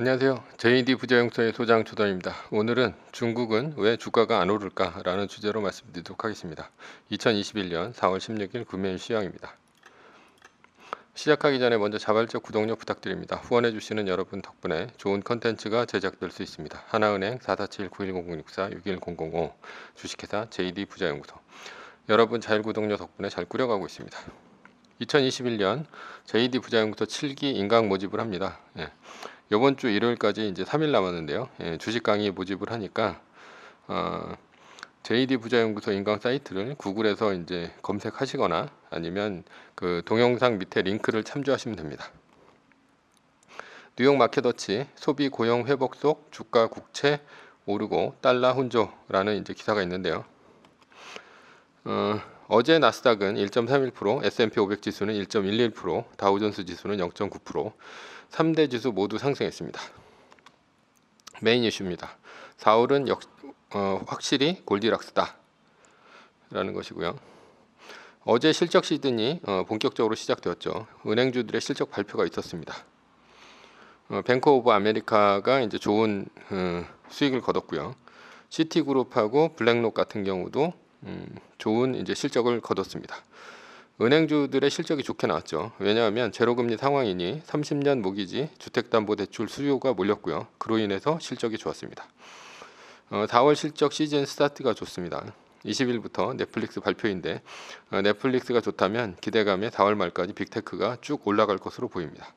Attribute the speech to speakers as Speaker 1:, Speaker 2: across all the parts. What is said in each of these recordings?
Speaker 1: 안녕하세요. JD 부자영수의 소장 조던입니다. 오늘은 중국은 왜 주가가 안 오를까라는 주제로 말씀드리도록 하겠습니다. 2021년 4월 16일 금요일 시황입니다. 시작하기 전에 먼저 자발적 구독력 부탁드립니다. 후원해 주시는 여러분 덕분에 좋은 컨텐츠가 제작될 수 있습니다. 하나은행 447-910064-61005 주식회사 JD 부자연구소 여러분 자율구독료 덕분에 잘 꾸려가고 있습니다. 2021년 JD 부자연구소 7기 인강 모집을 합니다. 예. 이번 주 일요일까지 이제 3일 남았는데요. 예, 주식 강의 모집을 하니까 어, JD 부자연구소 인강 사이트를 구글에서 이제 검색하시거나 아니면 그 동영상 밑에 링크를 참조하시면 됩니다. 뉴욕 마켓워치 소비 고용 회복 속 주가 국채 오르고 달러 혼조라는 이제 기사가 있는데요. 어, 어제 나스닥은 1.31%, S&P 500 지수는 1.11%, 다우존스 지수는 0.9%, 3대 지수 모두 상승했습니다. 메인 이슈입니다. 4월은 역, 어, 확실히 골디락스다 라는 것이고요. 어제 실적 시즌이 어, 본격적으로 시작되었죠. 은행주들의 실적 발표가 있었습니다. 어, 뱅크 오브 아메리카가 이제 좋은 어, 수익을 거뒀고요. 시티그룹하고 블랙록 같은 경우도 음, 좋은 이제 실적을 거뒀습니다. 은행주들의 실적이 좋게 나왔죠. 왜냐하면 제로금리 상황이니 30년 모기지 주택담보대출 수요가 몰렸고요. 그로 인해서 실적이 좋았습니다. 어, 4월 실적 시즌 스타트가 좋습니다. 20일부터 넷플릭스 발표인데 어, 넷플릭스가 좋다면 기대감에 4월 말까지 빅테크가 쭉 올라갈 것으로 보입니다.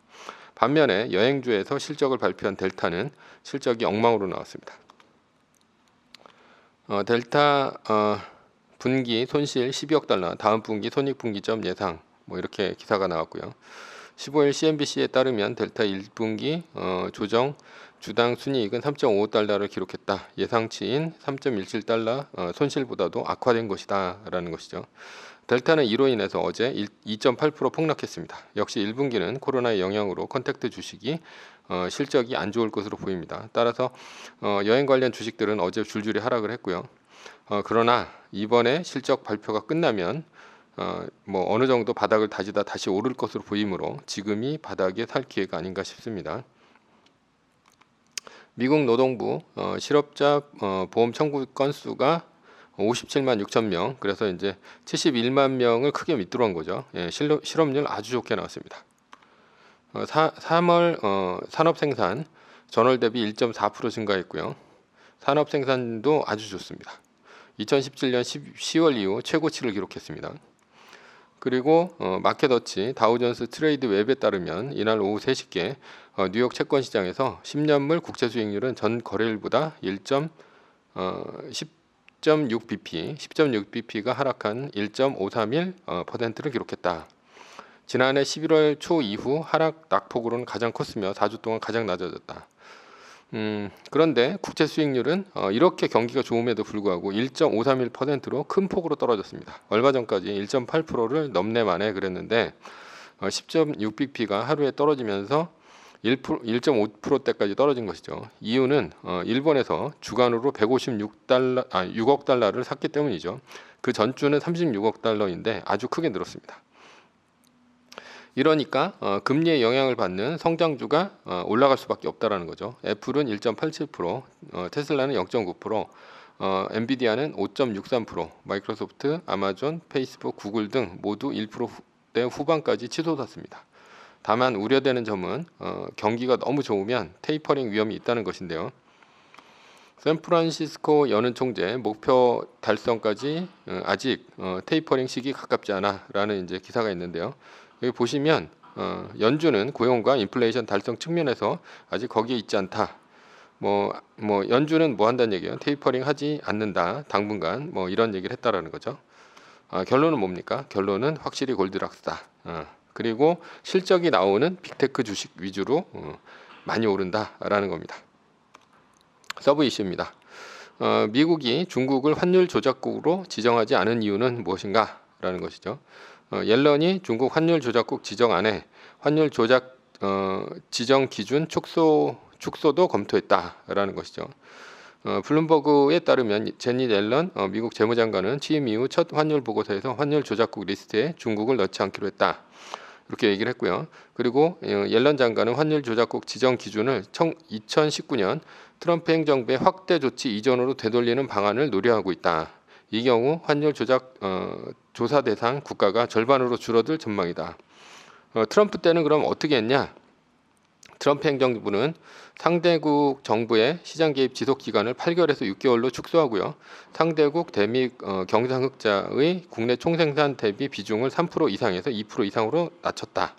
Speaker 1: 반면에 여행주에서 실적을 발표한 델타는 실적이 엉망으로 나왔습니다. 어, 델타 어, 분기 손실 12억 달러, 다음 분기 손익분기점 예상 뭐 이렇게 기사가 나왔고요. 15일 CNBC에 따르면 델타 1분기 어, 조정 주당 순이익은 3.5달러를 기록했다. 예상치인 3.17달러 어, 손실보다도 악화된 것이다라는 것이죠. 델타는 이로 인해서 어제 2.8% 폭락했습니다. 역시 1분기는 코로나의 영향으로 컨택트 주식이 어, 실적이 안 좋을 것으로 보입니다. 따라서 어, 여행 관련 주식들은 어제 줄줄이 하락을 했고요. 어, 그러나 이번에 실적 발표가 끝나면 어, 뭐 어느 정도 바닥을 다지다 다시 오를 것으로 보이므로 지금이 바닥에 살 기회가 아닌가 싶습니다. 미국 노동부 어, 실업자 어, 보험 청구 건수가 57만 6천 명, 그래서 이제 71만 명을 크게 밑들어온 거죠. 예, 실업, 실업률 아주 좋게 나왔습니다. 어, 사, 3월 어, 산업 생산 전월 대비 1.4% 증가했고요. 산업 생산도 아주 좋습니다. 2017년 10, 10월 이후 최고치를 기록했습니다. 그리고 어, 마켓워치 다우존스 트레이드 웹에 따르면 이날 오후 3시께 어, 뉴욕 채권 시장에서 10년물 국채 수익률은 전 거래일보다 1. 어, 10.6 bp, 10.6 bp가 하락한 1.531 어, 퍼센트를 기록했다. 지난해 11월 초 이후 하락 낙폭으로는 가장 컸으며 4주 동안 가장 낮아졌다. 음, 그런데 국채 수익률은 어, 이렇게 경기가 좋음에도 불구하고 1.531%로 큰 폭으로 떨어졌습니다. 얼마 전까지 1.8%를 넘네 만에 그랬는데 어, 10.6bp가 하루에 떨어지면서 1% 1.5%대까지 떨어진 것이죠. 이유는 어, 일본에서 주간으로 156달러, 아, 6억 달러를 샀기 때문이죠. 그 전주는 36억 달러인데 아주 크게 늘었습니다. 이러니까 어, 금리의 영향을 받는 성장주가 어, 올라갈 수밖에 없다라는 거죠. 애플은 1.87%, 어, 테슬라는 0.9%, 어, 엔비디아는 5.63%, 마이크로소프트, 아마존, 페이스북, 구글 등 모두 1%대 후반까지 치솟았습니다. 다만 우려되는 점은 어, 경기가 너무 좋으면 테이퍼링 위험이 있다는 것인데요. 샌프란시스코 연은 총재 목표 달성까지 어, 아직 어, 테이퍼링 시기 가깝지 않아라는 이제 기사가 있는데요. 여기 보시면 어, 연준은 고용과 인플레이션 달성 측면에서 아직 거기에 있지 않다. 뭐, 뭐 연준은 뭐 한다는 얘기예요. 테이퍼링 하지 않는다. 당분간 뭐 이런 얘기를 했다라는 거죠. 어, 결론은 뭡니까? 결론은 확실히 골드락스다. 어, 그리고 실적이 나오는 빅테크 주식 위주로 어, 많이 오른다라는 겁니다. 서브 이슈입니다. 어, 미국이 중국을 환율 조작국으로 지정하지 않은 이유는 무엇인가라는 것이죠. 어, 옐런이 중국 환율 조작국 지정 안에 환율 조작 어, 지정 기준 축소 축소도 검토했다라는 것이죠. 어, 블룸버그에 따르면 제니 옐런 어, 미국 재무장관은 취임 이후 첫 환율 보고서에서 환율 조작국 리스트에 중국을 넣지 않기로 했다. 이렇게 얘기를 했고요. 그리고 어, 옐런 장관은 환율 조작국 지정 기준을 2019년 트럼프 행정부의 확대 조치 이전으로 되돌리는 방안을 노려하고 있다. 이 경우 환율 조작 어, 조사 대상 국가가 절반으로 줄어들 전망이다. 어, 트럼프 때는 그럼 어떻게 했냐? 트럼프 행정부는 상대국 정부의 시장 개입 지속 기간을 8개월에서 6개월로 축소하고요. 상대국 대미 어, 경상 흑자의 국내 총생산 대비 비중을 3% 이상에서 2% 이상으로 낮췄다.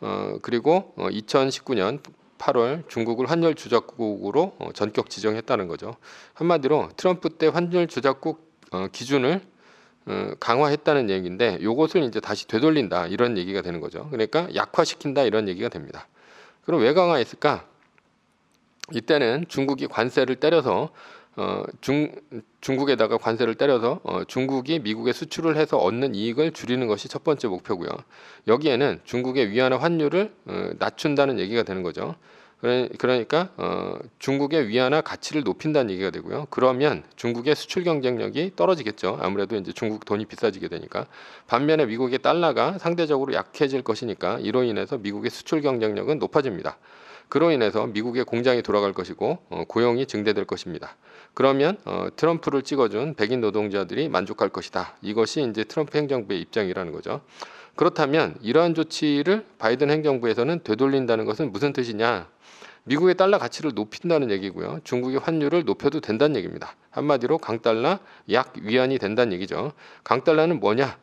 Speaker 1: 어, 그리고 어, 2019년 8월 중국을 환율 조작국으로 어, 전격 지정했다는 거죠. 한마디로 트럼프 때 환율 조작국 어, 기준을 어, 강화했다는 얘기인데 요것을 이제 다시 되돌린다 이런 얘기가 되는 거죠. 그러니까 약화시킨다 이런 얘기가 됩니다. 그럼 왜 강화했을까? 이때는 중국이 관세를 때려서 어, 중, 중국에다가 관세를 때려서 어, 중국이 미국에 수출을 해서 얻는 이익을 줄이는 것이 첫 번째 목표고요. 여기에는 중국의 위안화 환율을 어, 낮춘다는 얘기가 되는 거죠. 그러- 그러니까 어, 중국의 위안화 가치를 높인다는 얘기가 되고요. 그러면 중국의 수출 경쟁력이 떨어지겠죠. 아무래도 이제 중국 돈이 비싸지게 되니까. 반면에 미국의 달러가 상대적으로 약해질 것이니까 이로 인해서 미국의 수출 경쟁력은 높아집니다. 그로 인해서 미국의 공장이 돌아갈 것이고 어, 고용이 증대될 것입니다. 그러면 어, 트럼프를 찍어준 백인 노동자들이 만족할 것이다. 이것이 이제 트럼프 행정부의 입장이라는 거죠. 그렇다면 이러한 조치를 바이든 행정부에서는 되돌린다는 것은 무슨 뜻이냐? 미국의 달러 가치를 높인다는 얘기고요. 중국의 환율을 높여도 된다는 얘기입니다. 한마디로 강달러 약 위안이 된다는 얘기죠. 강달러는 뭐냐?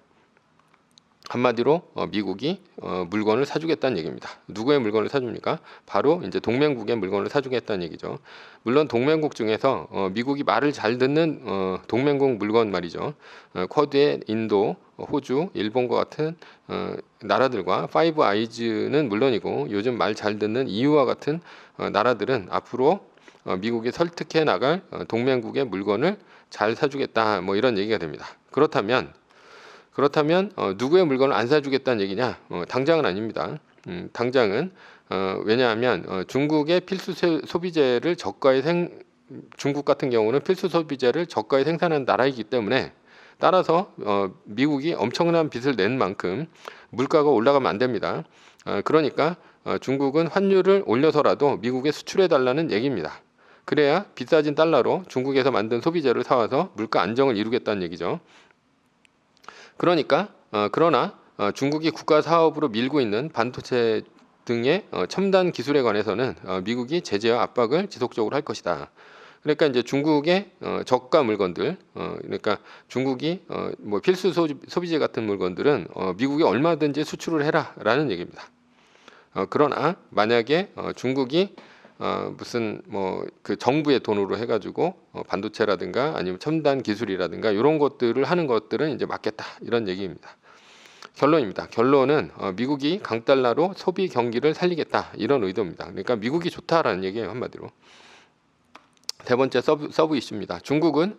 Speaker 1: 한마디로 어, 미국이 어, 물건을 사주겠다는 얘기입니다. 누구의 물건을 사줍니까? 바로 이제 동맹국의 물건을 사주겠다는 얘기죠. 물론 동맹국 중에서 어, 미국이 말을 잘 듣는 어, 동맹국 물건 말이죠. 어, 쿼드의 인도, 어, 호주, 일본과 같은 어, 나라들과 파이브 아이즈는 물론이고 요즘 말 잘 듣는 EU와 같은 어, 나라들은 앞으로 어, 미국이 설득해 나갈 어, 동맹국의 물건을 잘 사주겠다 뭐 이런 얘기가 됩니다. 그렇다면 그렇다면 어, 누구의 물건을 안 사주겠다는 얘기냐? 어, 당장은 아닙니다. 음, 당장은 어, 왜냐하면 어, 중국의 필수 세- 소비재를 저가에 생 중국 같은 경우는 필수 소비재를 저가에 생산하는 나라이기 때문에 따라서 어, 미국이 엄청난 빚을 낸 만큼 물가가 올라가면 안 됩니다. 어, 그러니까 어, 중국은 환율을 올려서라도 미국에 수출해 달라는 얘기입니다. 그래야 비싸진 달러로 중국에서 만든 소비재를 사와서 물가 안정을 이루겠다는 얘기죠. 그러니까 어, 그러나 어, 중국이 국가 사업으로 밀고 있는 반도체 등의 어, 첨단 기술에 관해서는 어, 미국이 제재와 압박을 지속적으로 할 것이다. 그러니까 이제 중국의 어, 저가 물건들, 어, 그러니까 중국이 어, 뭐 필수 소, 소비재 같은 물건들은 어, 미국이 얼마든지 수출을 해라라는 얘기입니다. 어, 그러나 만약에 어, 중국이 어, 무슨 뭐 그 정부의 돈으로 해가지고 어, 반도체라든가 아니면 첨단 기술이라든가 이런 것들을 하는 것들은 이제 막겠다 이런 얘기입니다. 결론입니다. 결론은 어, 미국이 강달러로 소비 경기를 살리겠다 이런 의도입니다. 그러니까 미국이 좋다라는 얘기예요 한마디로. 세 번째 서브, 서브 이슈입니다. 중국은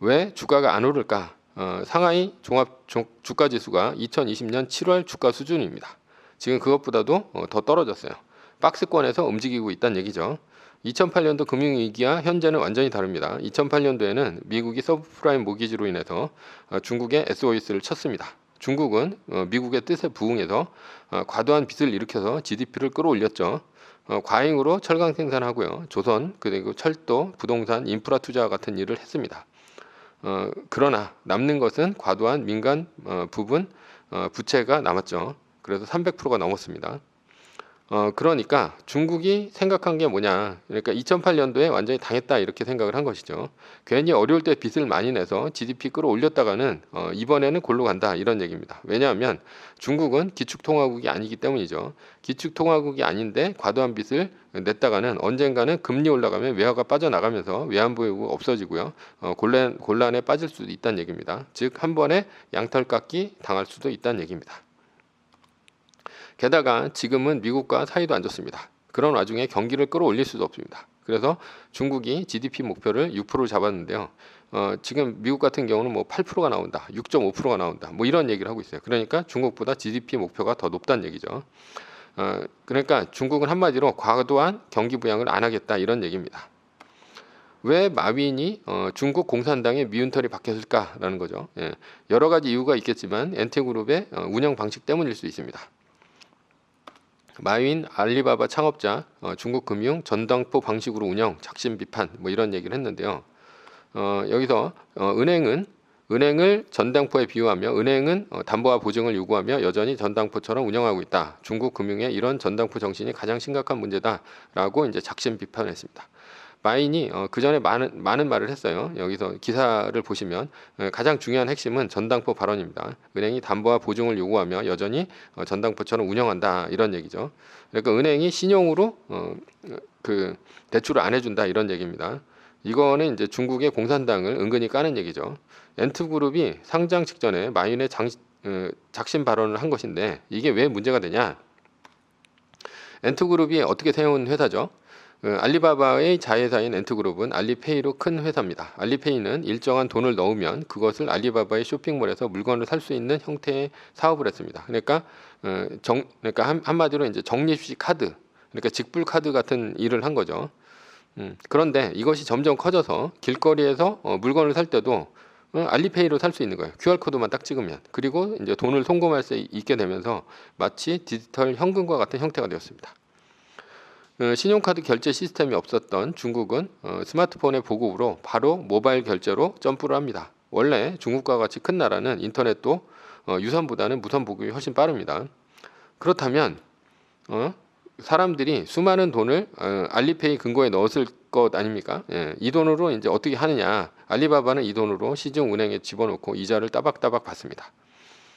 Speaker 1: 왜 주가가 안 오를까? 어, 상하이 종합 주- 주가 지수가 2020년 7월 주가 수준입니다. 지금 그것보다도 어, 더 떨어졌어요. 박스권에서 움직이고 있다는 얘기죠. 2008년도 금융위기와 현재는 완전히 다릅니다. 2008년도에는 미국이 서브프라임 모기지로 인해서 어, 중국의 SOS를 쳤습니다. 중국은 어, 미국의 뜻에 부응해서 어, 과도한 빚을 일으켜서 GDP를 끌어올렸죠. 어, 과잉으로 철강 생산하고요. 조선 그리고 철도, 부동산, 인프라 투자 같은 일을 했습니다. 어, 그러나 남는 것은 과도한 민간 어, 부분 어, 부채가 남았죠. 그래서 300%가 넘었습니다. 어, 그러니까 중국이 생각한 게 뭐냐. 그러니까 2008년도에 완전히 당했다 이렇게 생각을 한 것이죠. 괜히 어려울 때 빚을 많이 내서 GDP 끌어올렸다가는 어, 이번에는 골로 간다 이런 얘기입니다. 왜냐하면 중국은 기축통화국이 아니기 때문이죠. 기축통화국이 아닌데 과도한 빚을 냈다가는 언젠가는 금리 올라가면 외화가 빠져나가면서 외환보유고 없어지고요. 어, 곤란, 곤란에 빠질 수도 있다는 얘기입니다. 즉 한 번에 양털 깎기 당할 수도 있다는 얘기입니다. 게다가 지금은 미국과 사이도 안 좋습니다. 그런 와중에 경기를 끌어올릴 수도 없습니다. 그래서 중국이 GDP 목표를 6%를 잡았는데요. 어, 지금 미국 같은 경우는 뭐 8%가 나온다, 6.5%가 나온다, 뭐 이런 얘기를 하고 있어요. 그러니까 중국보다 GDP 목표가 더 높다는 얘기죠. 어, 그러니까 중국은 한마디로 과도한 경기 부양을 안 하겠다 이런 얘기입니다. 왜 마윈이 어, 중국 공산당의 미운털이 박혔을까라는 거죠. 예, 여러 가지 이유가 있겠지만 엔테그룹의 어, 운영 방식 때문일 수 있습니다. 마윈 알리바바 창업자 어, 중국 금융 전당포 방식으로 운영 작심 비판 뭐 이런 얘기를 했는데요. 어, 여기서 어, 은행은 은행을 전당포에 비유하며 은행은 어, 담보와 보증을 요구하며 여전히 전당포처럼 운영하고 있다. 중국 금융의 이런 전당포 정신이 가장 심각한 문제다라고 이제 작심 비판했습니다. 마인이 어, 그 전에 많은 많은 말을 했어요. 여기서 기사를 보시면 어, 가장 중요한 핵심은 전당포 발언입니다. 은행이 담보와 보증을 요구하며 여전히 어, 전당포처럼 운영한다 이런 얘기죠. 그러니까 은행이 신용으로 어, 그 대출을 안 해준다 이런 얘기입니다. 이거는 이제 중국의 공산당을 은근히 까는 얘기죠. 엔트그룹이 상장 직전에 마인의 장, 어, 작심 발언을 한 것인데 이게 왜 문제가 되냐? 엔트그룹이 어떻게 세운 회사죠? 어, 알리바바의 자회사인 엔트그룹은 알리페이로 큰 회사입니다. 알리페이는 일정한 돈을 넣으면 그것을 알리바바의 쇼핑몰에서 물건을 살 수 있는 형태의 사업을 했습니다. 그러니까 어, 정, 그러니까 한, 한마디로 이제 적립식 카드, 그러니까 직불 카드 같은 일을 한 거죠. 음, 그런데 이것이 점점 커져서 길거리에서 어, 물건을 살 때도 어, 알리페이로 살 수 있는 거예요. QR 코드만 딱 찍으면 그리고 이제 돈을 송금할 수 있게 되면서 마치 디지털 현금과 같은 형태가 되었습니다. 어, 신용카드 결제 시스템이 없었던 중국은 어, 스마트폰의 보급으로 바로 모바일 결제로 점프를 합니다. 원래 중국과 같이 큰 나라는 인터넷도 어, 유선보다는 무선 보급이 훨씬 빠릅니다. 그렇다면 어, 사람들이 수많은 돈을 어, 알리페이 근거에 넣었을 것 아닙니까? 예, 이 돈으로 이제 어떻게 하느냐? 알리바바는 이 돈으로 시중 은행에 집어넣고 이자를 따박따박 받습니다.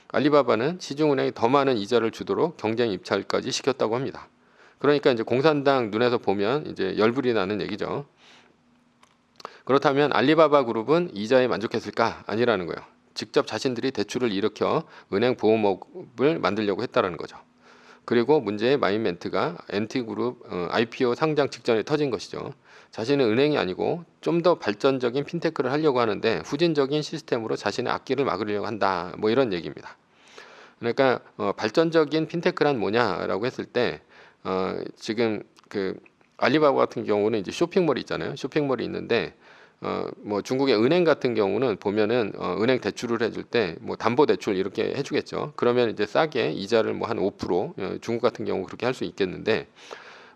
Speaker 1: 알리바바는 시중 은행에 더 많은 이자를 주도록 경쟁 입찰까지 시켰다고 합니다. 그러니까 이제 공산당 눈에서 보면 이제 열불이 나는 얘기죠. 그렇다면 알리바바 그룹은 이자에 만족했을까? 아니라는 거예요. 직접 자신들이 대출을 일으켜 은행 보험업을 만들려고 했다라는 거죠. 그리고 문제의 마인멘트가 엔티그룹 어, IPO 상장 직전에 터진 것이죠. 자신은 은행이 아니고 좀 더 발전적인 핀테크를 하려고 하는데 후진적인 시스템으로 자신의 악기를 막으려고 한다. 뭐 이런 얘기입니다. 그러니까 어, 발전적인 핀테크란 뭐냐라고 했을 때 어, 지금 그 알리바바 같은 경우는 이제 쇼핑몰이 있잖아요. 쇼핑몰이 있는데 어, 뭐 중국의 은행 같은 경우는 보면은 어, 은행 대출을 해줄 때 뭐 담보 대출 이렇게 해주겠죠. 그러면 이제 싸게 이자를 뭐 한 5% 어, 중국 같은 경우 그렇게 할 수 있겠는데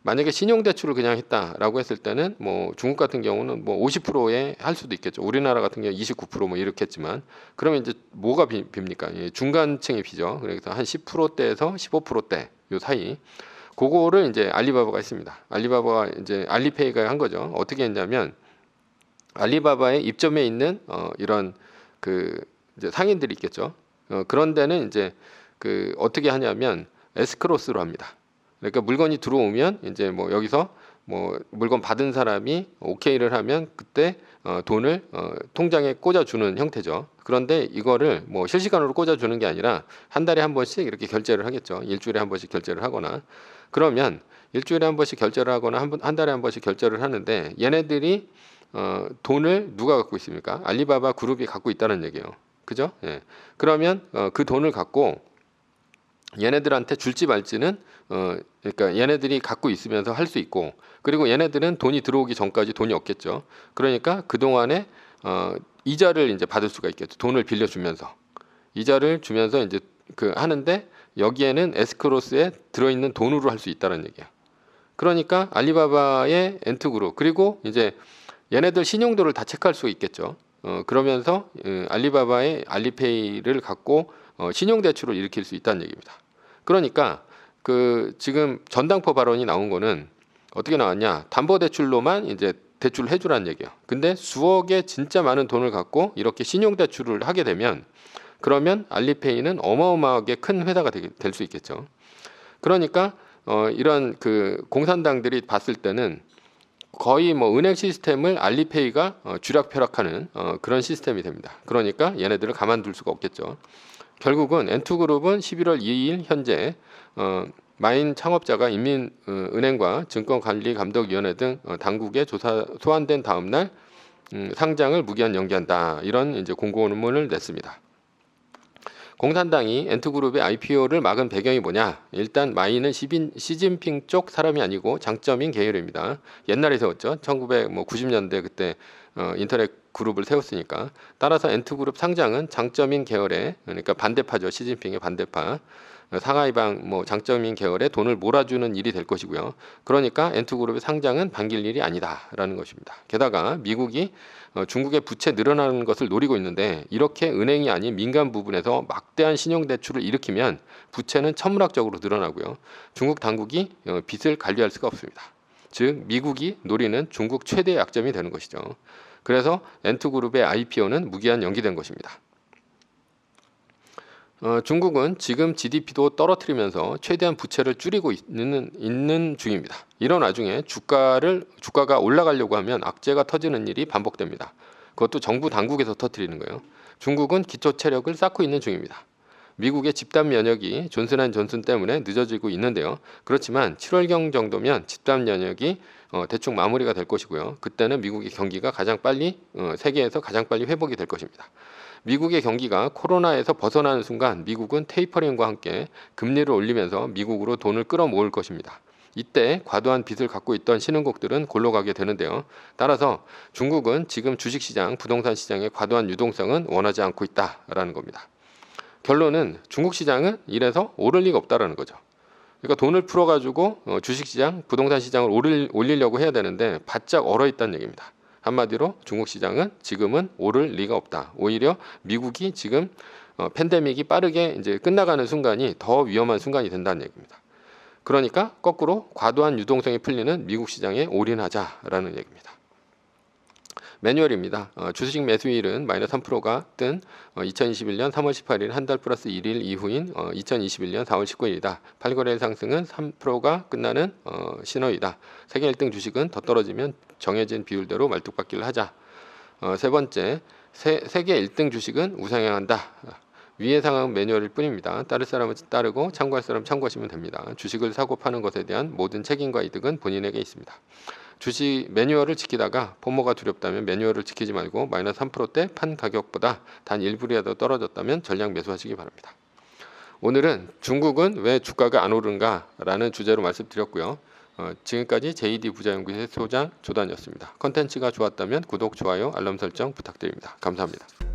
Speaker 1: 만약에 신용 대출을 그냥 했다라고 했을 때는 뭐 중국 같은 경우는 뭐 50%에 할 수도 있겠죠. 우리나라 같은 경우 29%뭐 이렇겠지만 그러면 이제 뭐가 비, 빕니까? 예, 중간층이 비죠. 그래서 한 10%대에서 15%대 요 사이. 그거를 이제 알리바바가 했습니다. 알리바바가 이제 알리페이가 한 거죠. 어떻게 했냐면 알리바바의 입점에 있는 어, 이런 그 이제 상인들이 있겠죠. 어, 그런 데는 이제 그 어떻게 하냐면 에스크로스로 합니다. 그러니까 물건이 들어오면 이제 뭐 여기서 뭐 물건 받은 사람이 오케이를 하면 그때 어, 돈을 어, 통장에 꽂아주는 형태죠. 그런데 이거를 뭐 실시간으로 꽂아주는 게 아니라 한 달에 한 번씩 이렇게 결제를 하겠죠. 일주일에 한 번씩 결제를 하거나 그러면 일주일에 한 번씩 결제를 하거나 한, 번, 한 달에 한 번씩 결제를 하는데 얘네들이 어, 돈을 누가 갖고 있습니까? 알리바바 그룹이 갖고 있다는 얘기예요. 그죠? 예. 그러면 어, 그 돈을 갖고 얘네들한테 줄지 말지는 어, 그러니까 얘네들이 갖고 있으면서 할 수 있고 그리고 얘네들은 돈이 들어오기 전까지 돈이 없겠죠. 그러니까 그 동안에 어, 이자를 이제 받을 수가 있겠죠. 돈을 빌려주면서 이자를 주면서 이제 그 하는데 여기에는 에스크로스에 들어있는 돈으로 할 수 있다는 얘기야. 그러니까 알리바바의 엔트그룹 그리고 이제 얘네들 신용도를 다 체크할 수 있겠죠. 어, 그러면서 어, 알리바바의 알리페이를 갖고 어, 신용대출을 일으킬 수 있다는 얘기입니다. 그러니까 그 지금 전당포 발언이 나온 거는 어떻게 나왔냐? 담보대출로만 이제 대출을 해주라는 얘기야. 근데 수억의 진짜 많은 돈을 갖고 이렇게 신용대출을 하게 되면 그러면 알리페이는 어마어마하게 큰 회사가 될 수 있겠죠. 그러니까 어, 이런 그 공산당들이 봤을 때는 거의 뭐 은행 시스템을 알리페이가 어, 쥐락펴락하는 어, 그런 시스템이 됩니다. 그러니까 얘네들을 가만둘 수가 없겠죠. 결국은 엔투그룹은 11월 2일 현재 어, 마인 창업자가 인민은행과 증권관리감독위원회 등 어, 당국에 조사 소환된 다음 날 음, 상장을 무기한 연기한다 이런 이제 공고문을 냈습니다. 공산당이 엔트그룹의 IPO를 막은 배경이 뭐냐? 일단 마이는 시빈, 시진핑 쪽 사람이 아니고 장점인 계열입니다. 옛날에 세웠죠. 1990년대 그때 어, 인터넷 그룹을 세웠으니까 따라서 엔트그룹 상장은 장점인 계열에 그러니까 반대파죠 시진핑의 반대파 어, 상하이방 뭐 장점인 계열에 돈을 몰아주는 일이 될 것이고요. 그러니까 엔트그룹의 상장은 반길 일이 아니다라는 것입니다. 게다가 미국이 어, 중국의 부채 늘어나는 것을 노리고 있는데 이렇게 은행이 아닌 민간 부분에서 막대한 신용 대출을 일으키면 부채는 천문학적으로 늘어나고요. 중국 당국이 어, 빚을 관리할 수가 없습니다. 즉 미국이 노리는 중국 최대 약점이 되는 것이죠. 그래서 엔트그룹의 IPO는 무기한 연기된 것입니다. 어, 중국은 지금 GDP도 떨어뜨리면서 최대한 부채를 줄이고 있는, 있는 중입니다. 이런 와중에 주가를 주가가 올라가려고 하면 악재가 터지는 일이 반복됩니다. 그것도 정부 당국에서 터뜨리는 거예요. 중국은 기초 체력을 쌓고 있는 중입니다. 미국의 집단 면역이 존슨앤존슨 때문에 늦어지고 있는데요. 그렇지만 7월경 정도면 집단 면역이 어, 대충 마무리가 될 것이고요. 그때는 미국의 경기가 가장 빨리 어, 세계에서 가장 빨리 회복이 될 것입니다. 미국의 경기가 코로나에서 벗어나는 순간 미국은 테이퍼링과 함께 금리를 올리면서 미국으로 돈을 끌어모을 것입니다. 이때 과도한 빚을 갖고 있던 신흥국들은 골로 가게 되는데요. 따라서 중국은 지금 주식시장, 부동산 시장의 과도한 유동성은 원하지 않고 있다라는 겁니다. 결론은 중국 시장은 이래서 오를 리가 없다라는 거죠. 그러니까 돈을 풀어가지고 어, 주식시장, 부동산 시장을 올리려고 해야 되는데 바짝 얼어 있다는 얘기입니다. 한마디로 중국 시장은 지금은 오를 리가 없다. 오히려 미국이 지금 어, 팬데믹이 빠르게 이제 끝나가는 순간이 더 위험한 순간이 된다는 얘기입니다. 그러니까 거꾸로 과도한 유동성이 풀리는 미국 시장에 올인하자라는 얘기입니다. 매뉴얼입니다. 어, 주식 매수일은 마이너스 3%가 뜬 어, 2021년 3월 18일 한 달 플러스 1일 이후인 어, 2021년 4월 19일이다. 8거래일 상승은 3%가 끝나는 어, 신호이다. 세계 1등 주식은 더 떨어지면 정해진 비율대로 말뚝박기를 하자. 어, 세 번째, 세, 세계 1등 주식은 우상향한다. 위의 상황 매뉴얼일 뿐입니다. 따를 사람은 따르고 참고할 사람 참고하시면 됩니다. 주식을 사고 파는 것에 대한 모든 책임과 이득은 본인에게 있습니다. 주식 매뉴얼을 지키다가 포모가 두렵다면 매뉴얼을 지키지 말고 마이너스 3%대 판 가격보다 단 1불이라도 떨어졌다면 전량 매수하시기 바랍니다. 오늘은 중국은 왜 주가가 안 오른가라는 주제로 말씀드렸고요. 어, 지금까지 JD 부자연구소의 소장 조단이었습니다. 컨텐츠가 좋았다면 구독, 좋아요, 알람 설정 부탁드립니다. 감사합니다.